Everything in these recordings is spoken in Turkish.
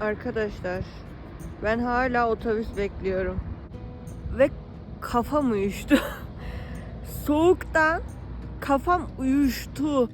Arkadaşlar ben hala otobüs bekliyorum. Ve kafam uyuştu. Soğuktan kafam uyuştu.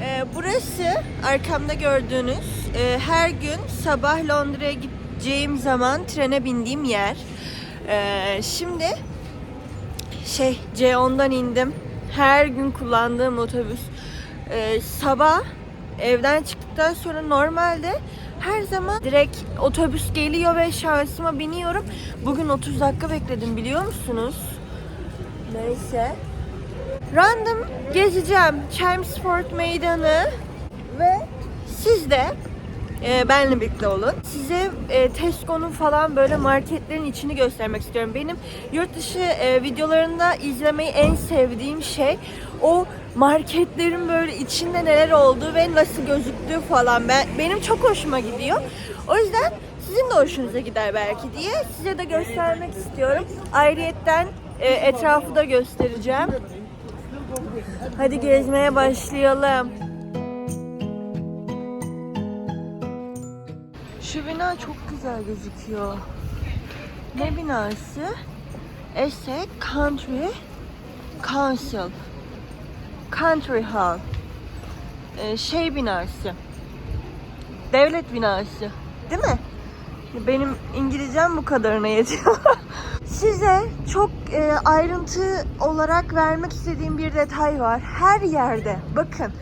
Ee, burası arkamda gördüğünüz e, her gün sabah Londra'ya gideceğim zaman trene bindiğim yer. Ee, şimdi şey C10'dan indim. Her gün kullandığım otobüs. Ee, sabah evden çıktıktan sonra normalde her zaman direkt otobüs geliyor ve şansıma biniyorum. Bugün 30 dakika bekledim biliyor musunuz? Neyse. Random gezeceğim Chelmsford Meydanı ve siz de e, benle birlikte olun. Size e, Tesco'nun falan böyle marketlerin içini göstermek istiyorum. Benim yurt dışı e, videolarında izlemeyi en sevdiğim şey o marketlerin böyle içinde neler olduğu ve nasıl gözüktüğü falan. Ben benim çok hoşuma gidiyor. O yüzden sizin de hoşunuza gider belki diye size de göstermek istiyorum. Ayrıyetten e, etrafı da göstereceğim. Hadi gezmeye başlayalım. Şu bina çok güzel gözüküyor. Ne binası? Essex Country Council. Country Hall. Ee, şey binası. Devlet binası. Değil mi? Benim İngilizcem bu kadarına yetiyor. Size çok e, ayrıntı olarak vermek istediğim bir detay var. Her yerde, bakın,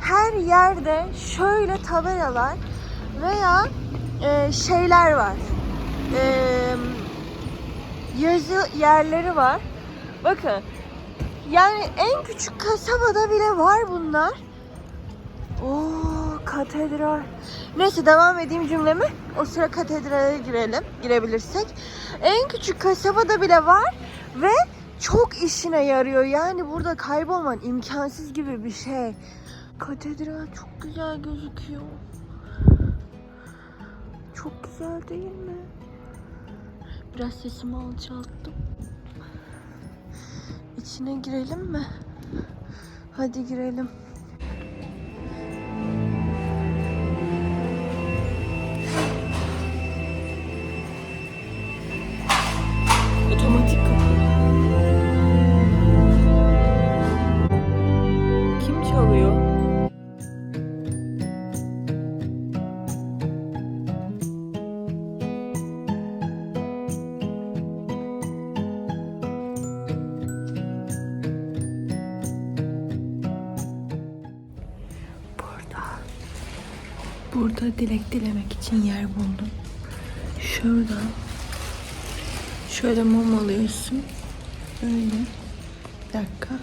her yerde şöyle tabelalar veya e, şeyler var. E, yazı yerleri var. Bakın, yani en küçük kasabada bile var bunlar. Oo, katedral. Neyse devam edeyim cümlemi. O sıra katedrale girelim, girebilirsek. En küçük kasabada bile var ve çok işine yarıyor. Yani burada kaybolman imkansız gibi bir şey. Katedral çok güzel gözüküyor. Çok güzel değil mi? Biraz sesimi alçalttım. İçine girelim mi? Hadi girelim. İçin yer buldum. Şurada Şöyle mum alıyorsun. Böyle. Bir dakika.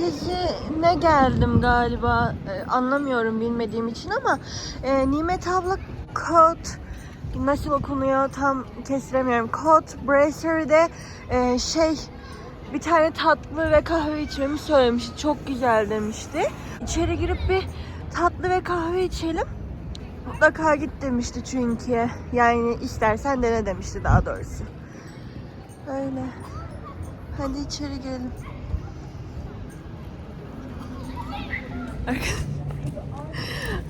Merkezine geldim galiba. Ee, anlamıyorum bilmediğim için ama e, Nimet abla Kod nasıl okunuyor tam kestiremiyorum. Kod Brassery'de e, şey bir tane tatlı ve kahve içmemi söylemişti. Çok güzel demişti. İçeri girip bir tatlı ve kahve içelim. Mutlaka git demişti çünkü. Yani istersen dene demişti daha doğrusu. Öyle. Hadi içeri girelim.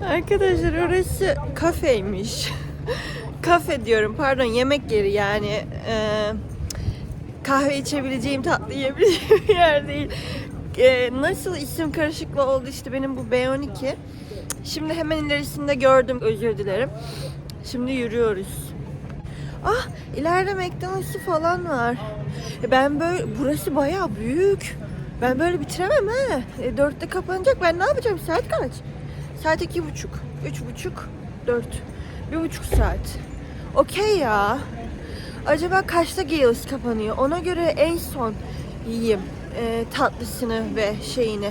Arkadaşlar orası kafeymiş. Kafe diyorum pardon yemek yeri yani. Ee, kahve içebileceğim tatlı yiyebileceğim bir yer değil. Ee, nasıl isim karışıklığı oldu işte benim bu B12. Şimdi hemen ilerisinde gördüm özür dilerim. Şimdi yürüyoruz. Ah ileride McDonald's'ı falan var. E, Ben böyle burası bayağı büyük. Ben böyle bitiremem ha. E, dörtte kapanacak. Ben ne yapacağım? Saat kaç? Saat iki buçuk. Üç buçuk. Dört. Bir buçuk saat. Okey ya. Acaba kaçta Gales kapanıyor? Ona göre en son yiyeyim e, tatlısını ve şeyini.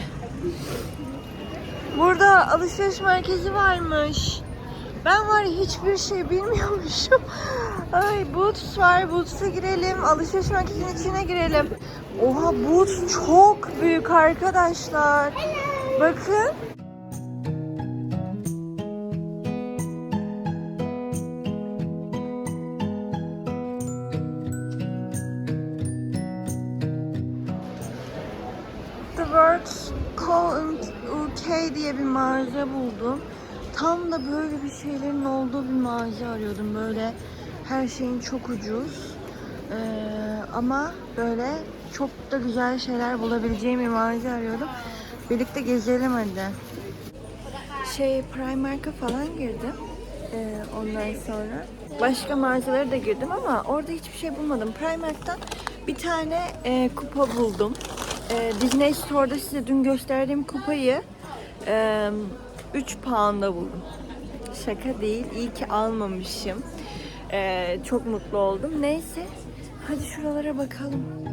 Burada alışveriş merkezi varmış. Ben var ya hiçbir şey bilmiyormuşum. Ay Boots var. Boots'a girelim. Alışveriş merkezinin içine girelim. Oha Boots çok büyük arkadaşlar. Bakın. The Works Co. UK diye bir mağaza buldum. Tam da böyle bir şeylerin olduğu bir mağaza arıyordum. Böyle her şeyin çok ucuz. Ee, ama böyle çok da güzel şeyler bulabileceğim bir mağaza arıyordum. Birlikte gezelim hadi. Şey Primark'a falan girdim. Ee, ondan sonra başka mağazalara da girdim ama orada hiçbir şey bulmadım. Primark'tan bir tane e, kupa buldum. E, Disney Store'da size dün gösterdiğim kupayı e, 3 pound'a buldum. Şaka değil. İyi ki almamışım. E, çok mutlu oldum. Neyse. Hadi şuralara bakalım.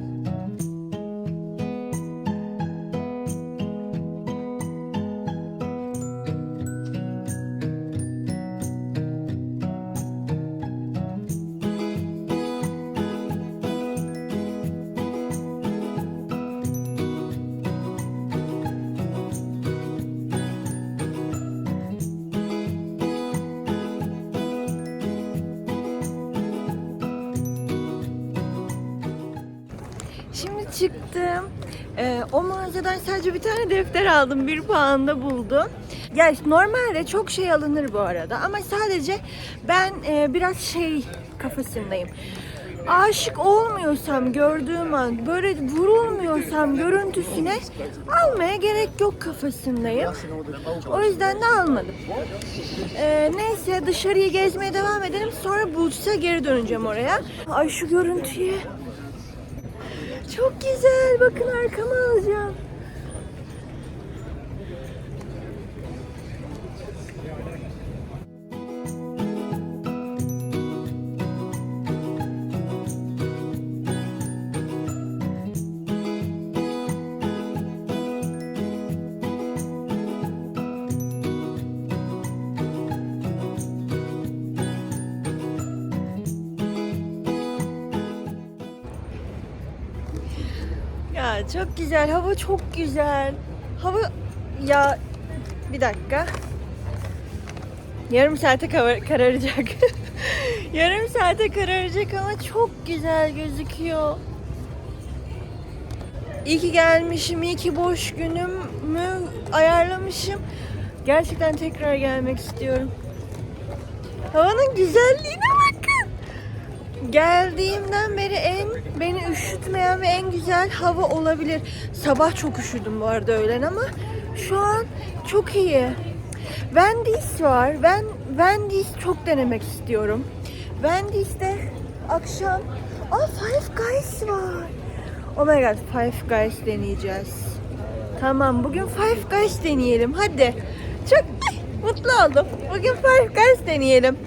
Ee, o mağazadan sadece bir tane defter aldım. Bir puanda buldum. Ya normalde çok şey alınır bu arada. Ama sadece ben e, biraz şey kafasındayım. Aşık olmuyorsam gördüğüm an, böyle vurulmuyorsam görüntüsüne almaya gerek yok kafasındayım. O yüzden de almadım. Ee, neyse dışarıyı gezmeye devam edelim. Sonra Boots'a geri döneceğim oraya. Ay şu görüntüye. Çok güzel. Bakın arkama alacağım. Çok güzel. Hava çok güzel. Hava ya bir dakika. Yarım saate kava- kararacak. Yarım saate kararacak ama çok güzel gözüküyor. İyi ki gelmişim, iyi ki boş günümü ayarlamışım. Gerçekten tekrar gelmek istiyorum. Havanın güzelliğine. Geldiğimden beri en beni üşütmeyen ve en güzel hava olabilir. Sabah çok üşüdüm bu arada öğlen ama şu an çok iyi. Wendy's var. Ben Wendy's çok denemek istiyorum. Wendy's'te akşam Aa Five Guys var. Oh my god Five Guys deneyeceğiz. Tamam bugün Five Guys deneyelim hadi. Çok mutlu oldum. Bugün Five Guys deneyelim.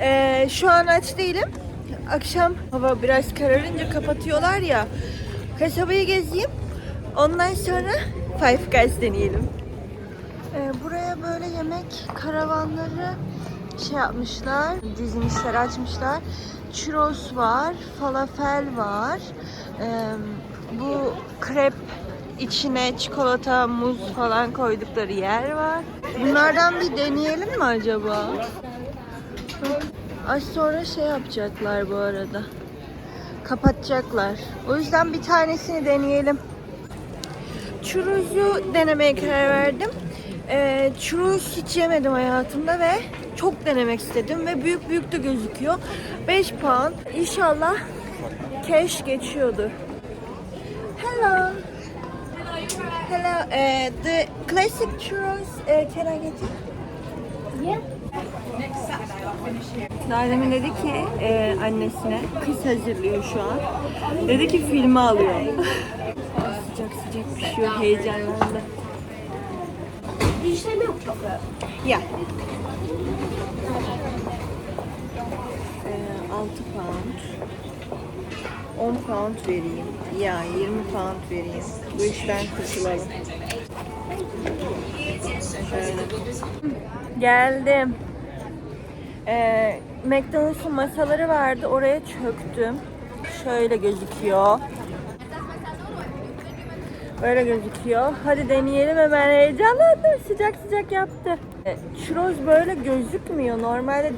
Ee, şu an aç değilim. Akşam hava biraz kararınca kapatıyorlar ya. Kasabayı gezeyim. Ondan sonra Five Guys deneyelim. Ee, buraya böyle yemek karavanları şey yapmışlar, dizmişler, açmışlar. Churros var, falafel var. Ee, bu krep içine çikolata, muz falan koydukları yer var. Bunlardan bir deneyelim mi acaba? Az sonra şey yapacaklar bu arada. Kapatacaklar. O yüzden bir tanesini deneyelim. Churros'u denemeye karar verdim. Ee, churros hiç yemedim hayatımda ve çok denemek istedim ve büyük büyük de gözüküyor. 5 pound. İnşallah cash geçiyordur. Hello. Hello. Uh, the classic churros uh, can I get it? Yeah. Daha demin dedi ki e, annesine kız hazırlıyor şu an. Dedi ki filmi alıyor. sıcak sıcak pişiyor heyecanlandı. Say milk chocolate? Ya. Ee, 6 pound. 10 pound vereyim. Ya 20 pound vereyim. Bu işten kurtulalım. Şöyle. Geldim. Ee, McDonald's'ın masaları vardı. Oraya çöktüm. Şöyle gözüküyor. Böyle gözüküyor. Hadi deneyelim hemen heyecanlandım. Sıcak sıcak yaptı. E, Churros böyle gözükmüyor. Normalde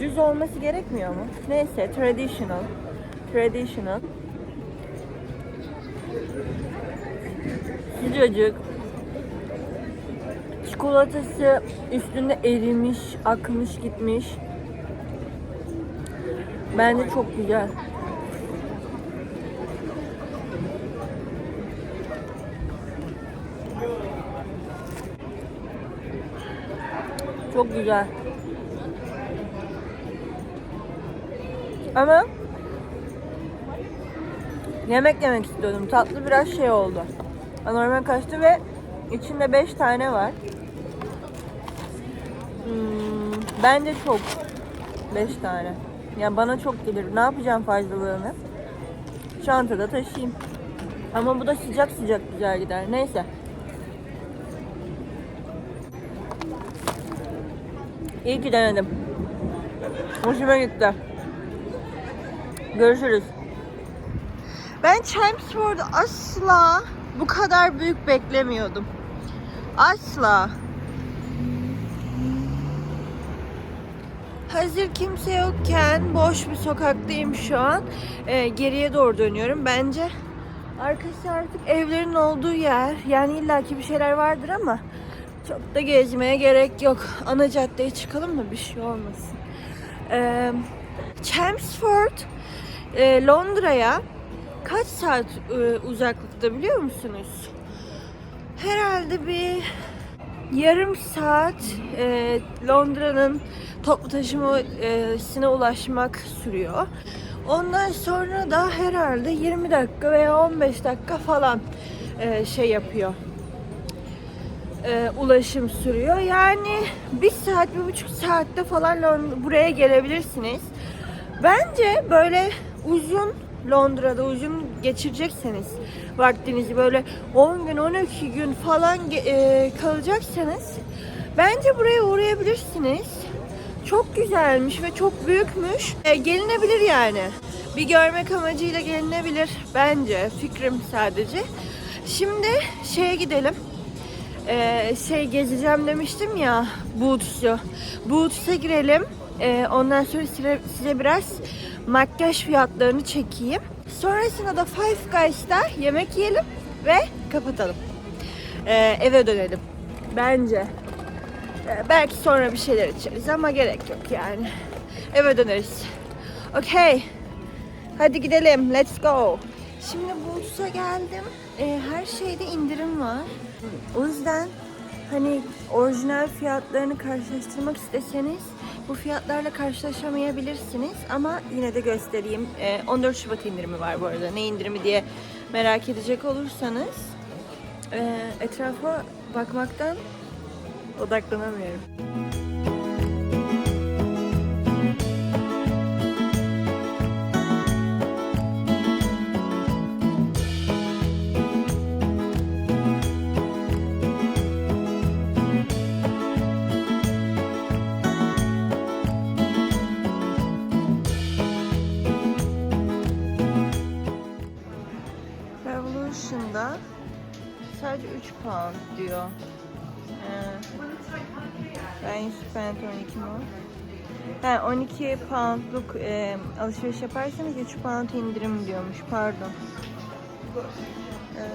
düz olması gerekmiyor mu? Neyse traditional. Traditional. Sıcacık. Çikolatası üstünde erimiş, akmış gitmiş. Bence çok güzel. Çok güzel. Ama yemek yemek istiyordum. Tatlı biraz şey oldu. Normal kaçtı ve içinde 5 tane var. Hmm, bence çok. 5 tane. Yani bana çok gelir. Ne yapacağım fazlalığını? Çantada taşıyayım. Ama bu da sıcak sıcak güzel gider. Neyse. İyi ki denedim. Hoşuma gitti. Görüşürüz. Ben Chelmsford'u asla bu kadar büyük beklemiyordum. Asla. Hazır kimse yokken boş bir sokaktayım şu an. Ee, geriye doğru dönüyorum. Bence arkası artık evlerin olduğu yer. Yani illaki bir şeyler vardır ama çok da gezmeye gerek yok. Ana caddeye çıkalım da bir şey olmasın. Ee, Chelmsford e, Londra'ya kaç saat e, uzaklıkta biliyor musunuz? Herhalde bir yarım saat e, Londra'nın toplu taşımasına ulaşmak sürüyor. Ondan sonra da herhalde 20 dakika veya 15 dakika falan e, şey yapıyor. E, ulaşım sürüyor. Yani bir saat, bir buçuk saatte falan buraya gelebilirsiniz. Bence böyle uzun Londra'da uzun geçirecekseniz vaktinizi böyle 10 gün 12 gün falan e, kalacaksanız bence buraya uğrayabilirsiniz. Çok güzelmiş ve çok büyükmüş. E, gelinebilir yani. Bir görmek amacıyla gelinebilir bence. Fikrim sadece. Şimdi şeye gidelim. Ee, şey gezeceğim demiştim ya Boots'u. Boots'a girelim. Ee, ondan sonra size, size biraz makyaj fiyatlarını çekeyim. Sonrasında da Five Guys'ta yemek yiyelim ve kapatalım. Ee, eve dönelim. Bence. Ee, belki sonra bir şeyler içeriz ama gerek yok yani. Eve döneriz. Okay. Hadi gidelim. Let's go. Şimdi Boots'a geldim. Ee, her şeyde indirim var. O yüzden hani orijinal fiyatlarını karşılaştırmak isteseniz bu fiyatlarla karşılaşamayabilirsiniz ama yine de göstereyim. Ee, 14 Şubat indirimi var bu arada. Ne indirimi diye merak edecek olursanız ee, etrafa bakmaktan odaklanamıyorum. Revolution'da sadece 3 pound diyor. Ben spent 12 mi? Ha, 12 poundluk e, alışveriş yaparsanız 3 pound indirim diyormuş. Pardon. Ee,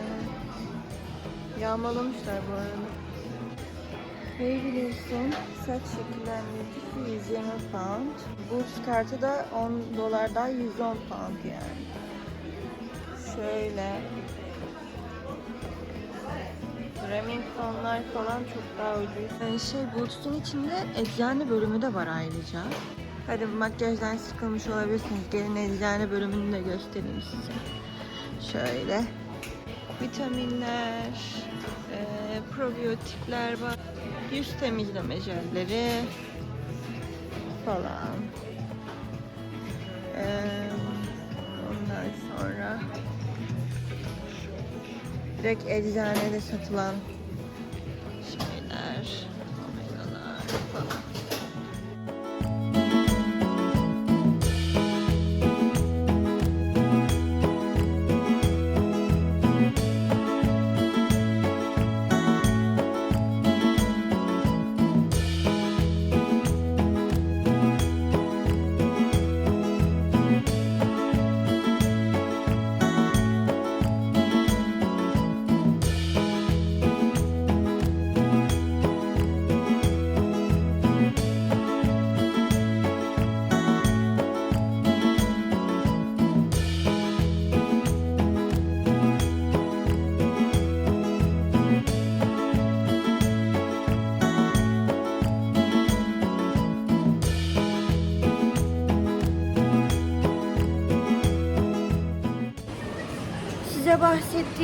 yağmalamışlar bu arada. Babyliss'in saç şekillendiricisi 120 pound. Boots kartı da 10 dolar daha 110 pound yani. Şöyle. Remingtonlar falan çok daha ucuz. Yani şey Boots'un içinde eczane bölümü de var ayrıca. Hadi makyajdan sıkılmış olabilirsiniz. Gelin eczane bölümünü de göstereyim size. Şöyle. vitaminler, e, probiyotikler var. Yüz temizleme jelleri falan. E, ondan sonra direkt eczanede satılan şeyler, omega'lar falan.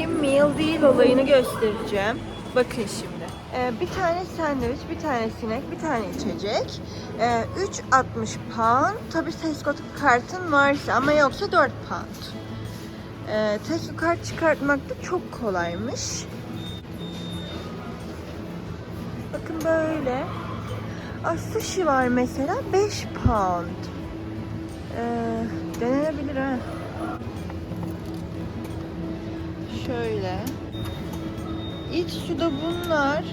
Bahsettiğim meal deal olayını göstereceğim. Bakın şimdi. Ee, bir tane sandviç, bir tane sinek, bir tane içecek. Ee, 3.60 pound. Tabii Tesco kartın varsa ama yoksa 4 pound. Ee, Tesco kart çıkartmak da çok kolaymış. Bakın böyle. Aa, sushi var mesela 5 pound. Ee, denenebilir ha. Şöyle. İç suda bunlar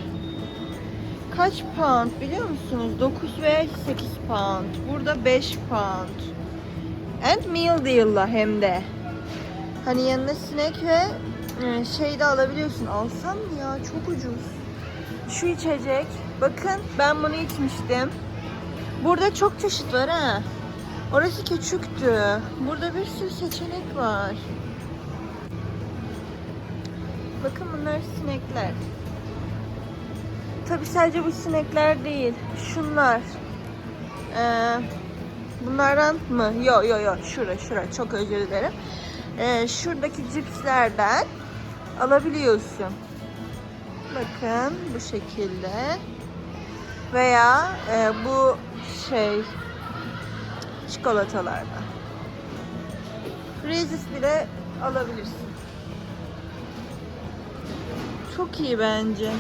kaç pound biliyor musunuz? 9 veya 8 pound. Burada 5 pound. And meal deal'la hem de. Hani yanına sinek ve e, şey de alabiliyorsun. Alsam ya? Çok ucuz. Şu içecek. Bakın ben bunu içmiştim. Burada çok çeşit var ha. Orası küçüktü. Burada bir sürü seçenek var. Bakın bunlar sinekler. Tabi sadece bu sinekler değil. Şunlar. Ee, bunlardan mı? Yok yok yok. Şura şura. Çok özür dilerim. Ee, şuradaki cipslerden alabiliyorsun. Bakın bu şekilde. Veya e, bu şey çikolatalardan. Reese's bile alabilirsin. Çok iyi bence.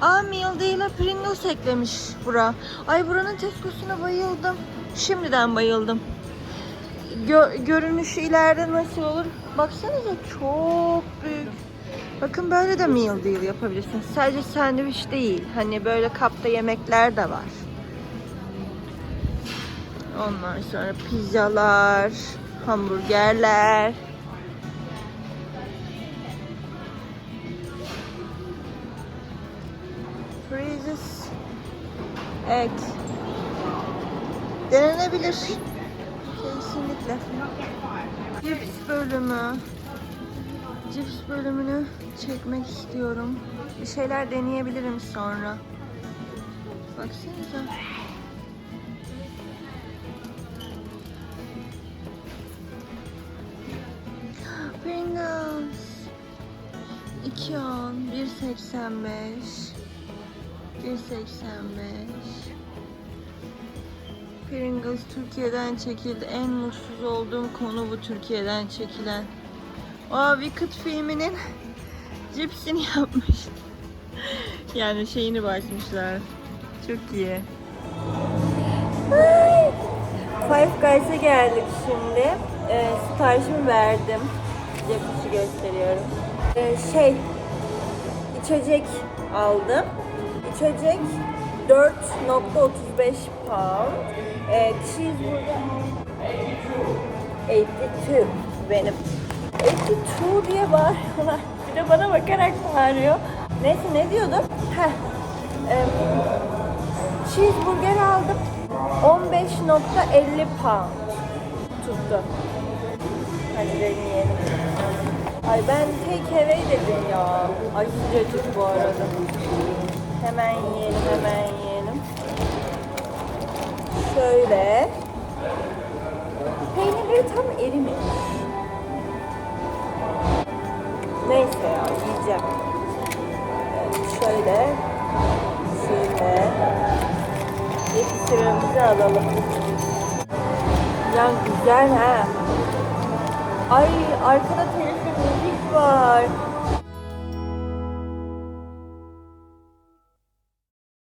Aa meal değil'e Pringles eklemiş bura. Ay buranın Tesco'suna bayıldım. Şimdiden bayıldım. Gö- görünüşü ileride nasıl olur? Baksanıza çok büyük. Bakın böyle de meal deal yapabilirsiniz. Sadece sandviç değil. Hani böyle kapta yemekler de var. Ondan sonra pizzalar, hamburgerler. Egg. Denenebilir. Kesinlikle. Cips bölümü. Cips bölümünü çekmek istiyorum. Bir şeyler deneyebilirim sonra. Baksanıza. Pringles. 2 on, 1.85. 1.85 Pringles Türkiye'den çekildi. En mutsuz olduğum konu bu Türkiye'den çekilen. Aa Wicked filminin cipsini yapmış. yani şeyini basmışlar. Çok iyi. Five Guys'a geldik şimdi. Ee, siparişimi verdim. Size gösteriyorum. Ee, şey, içecek aldım. İçecek 4.35 pound. Ee, cheeseburger 82 benim. 82 diye bağırıyorlar. Bir de bana bakarak bağırıyor. Neyse ne diyordum? Heh. Ee, cheeseburger aldım. 15.50 pound tuttu. Hadi deneyelim. Ay ben take away dedim ya. Ay sıcacık bu arada. Hemen yiyelim, hemen yiyelim. Şöyle. Peynirleri tam erimiş. Neyse ya yiyeceğim. Şöyle. Şöyle. Sıramızı alalım. Ya güzel ha. Ay arkada telefon müzik var.